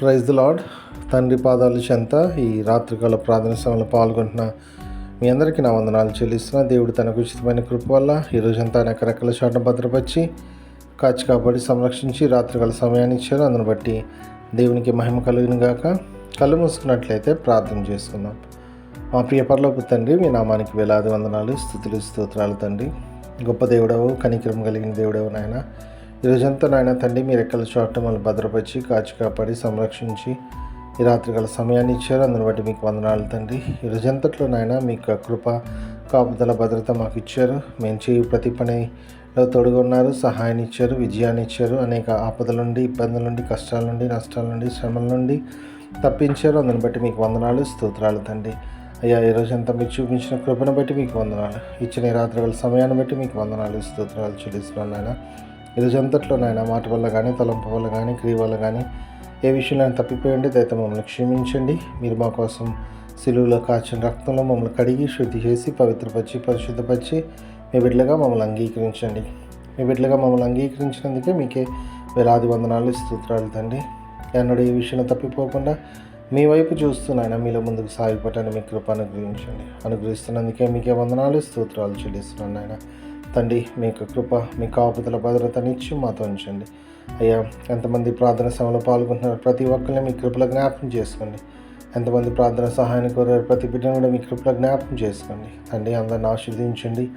Praise the lord తండ్రి పాదాలు చెంత ఈ రాత్రికాల ప్రార్థన సమయంలో పాల్గొంటున్న మీ అందరికీ నా వందనాలు చెల్లిస్తున్న. దేవుడు తనకు ఉచితమైన కృప వల్ల ఈ రోజంతా అనేక రకాల చాటును భద్రపరిచి కాచి కాపాడి సంరక్షించి రాత్రికాల సమయాన్ని ఇచ్చారు. అందును బట్టి దేవునికి మహిమ కలిగిన గాక. కళ్ళు మూసుకున్నట్లయితే ప్రార్థన చేసుకుందాం. మా ప్రియ పరలోపు తండ్రి మీ నామానికి వేలాది వందనాలు స్థుతులు స్తోత్రాలు తండ్రి. గొప్ప దేవుడవు కనికరం కలిగిన దేవుడవు నాయన. ఈ రోజంతా నాయన తండ్రి మీరు ఎక్కడ చోట మమ్మల్ని భద్రపరిచి కాచి కాపాడి సంరక్షించి ఈ రాత్రి గల సమయాన్ని ఇచ్చారు. అందుని బట్టి మీకు వందనాలు తండ్రి. ఈ రోజంతట్లో నాయన మీకు కృప కాపుదల భద్రత మాకు ఇచ్చారు. మేము చేయి ప్రతి పనిలో తోడుగొన్నారు సహాయాన్ని ఇచ్చారు విజయాన్ని ఇచ్చారు. అనేక ఆపదల నుండి ఇబ్బందుల నుండి కష్టాల నుండి నష్టాల నుండి శ్రమల నుండి తప్పించారు. అందుని బట్టి మీకు వందనాలు స్తోత్రాలు తండ్రి. అయ్యా ఈ రోజంతా మీరు చూపించిన కృపను బట్టి మీకు వందనాలు. ఇచ్చిన ఈ గల సమయాన్ని బట్టి మీకు వందనాలు స్తోత్రాలు చెల్లిస్తున్నాను నాయన. ఇది రోజంతట్లో నాయన మాట వల్ల కానీ తలంపు వల్ల కానీ క్రియ వల్ల కానీ ఏ విషయంలో తప్పిపోయండి దయత మమ్మల్ని క్షమించండి. మీరు మా కోసం సిలువులో కాచిన రక్తంలో మమ్మల్ని కడిగి శుద్ధి చేసి పవిత్రపరిచి పరిశుద్ధపరిచి మీ బిడ్డలుగా మమ్మల్ని అంగీకరించండి. మీ బిడ్డలుగా మమ్మల్ని అంగీకరించినందుకే మీకే వేలాది వందనాలు స్తోత్రాలు తండ్రి. ఎన్నడూ ఈ విషయంలో తప్పిపోకుండా మీ వైపు చూస్తున్నాయన మీలో ముందుకు సాగిపోవటాన్ని మీ కృప అనుగ్రహించండి. అనుగ్రహిస్తున్నందుకే మీకే వందనాలు స్తోత్రాలు చెల్లిస్తున్నాను ఆయన తండ్రి మీ యొక్క కృప మీ కాపుదల భద్రతనిచ్చి మాతో ఉంచండి. అయ్యా ఎంతమంది ప్రార్థన సభలో పాల్గొంటున్నారు ప్రతి ఒక్కరిని మీ కృపలో జ్ఞాపకం చేసుకోండి. ఎంతమంది ప్రార్థన సహాయాన్ని కోరారు ప్రతి బిడ్డను కూడా మీ కృపలో జ్ఞాపకం చేసుకోండి. తండ్రి అందరిని ఆశీర్వదించండి.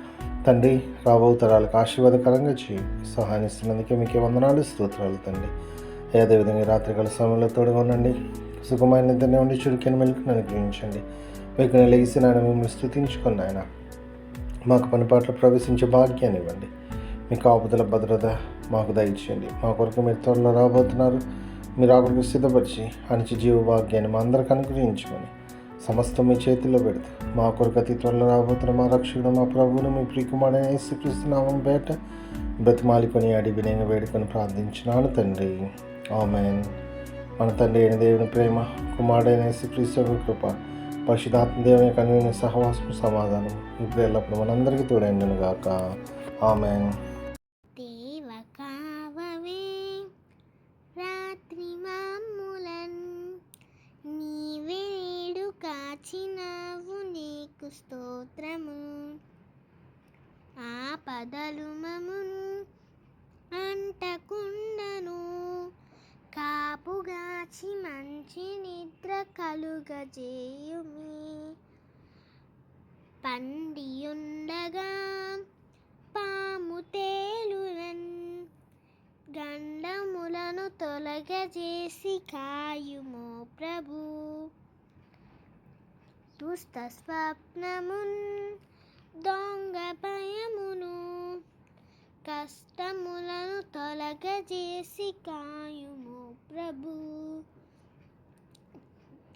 తండ్రి రాబో తరాలకు ఆశీర్వాదకరంగా చేయండి. సహాయం ఇస్తున్నందుకే మీకే వందనాలు స్తోత్రాలు తండ్రి. అదేవిధంగా రాత్రికాల సమయంలో తోడుగా ఉండండి. సుఖమైన నిద్రనే ఉండి చురుకైన మెలుకుని అనుగ్రహించండి. మీకు లేచి నాయన మిమ్మల్ని స్థుతించుకున్నాయన మాకు పనిపాట్లు ప్రవేశించే భాగ్యాన్ని ఇవ్వండి మీ కాపుదల భద్రత మాకు దయచేయండి. మా కొరకు మీరు త్వరలో రాబోతున్నారు. మీరు అక్కడికి సిద్ధపరిచి అణిచి జీవ భాగ్యాన్ని మా అందరికి అనుగ్రహించుకొని సమస్తం మీ చేతుల్లో పెడతా మా కొరకు అతి త్వరలో రాబోతున్న మా రక్షకుడు మా ప్రభువును మీ ప్రియకుమారైన యేసుక్రీస్తునామం బయట బ్రతిమాలికొని అడిగి నేను వేడుకొని ప్రార్థించినాను తండ్రి. ఆమెన్. మన తండ్రి అయిన దేవుని ప్రేమ కుమారుడైన యేసుక్రీస్తు క్రీస్తు కృప పరిశుధాత్మ దేవుని యొక్క అన్యోన్య సహవాసం సమాధానం ఇప్పుడు ఎల్లప్పుడు మనందరికీ తోడైండును గాక. ఆమెన్. కావవే రాత్రి మాములన్ నీవేడు కాచినావు నీకు స్తోత్రము. ఆ పదలు మమును కలుగజేయుమి. పండియుండగా పాము తేలునన్ గండములను తొలగజేసి కాయుమో ప్రభు. దుష్ట స్వప్నమున్ దొంగ భయమును కష్టములను తొలగజేసి కాయుమో ప్రభు.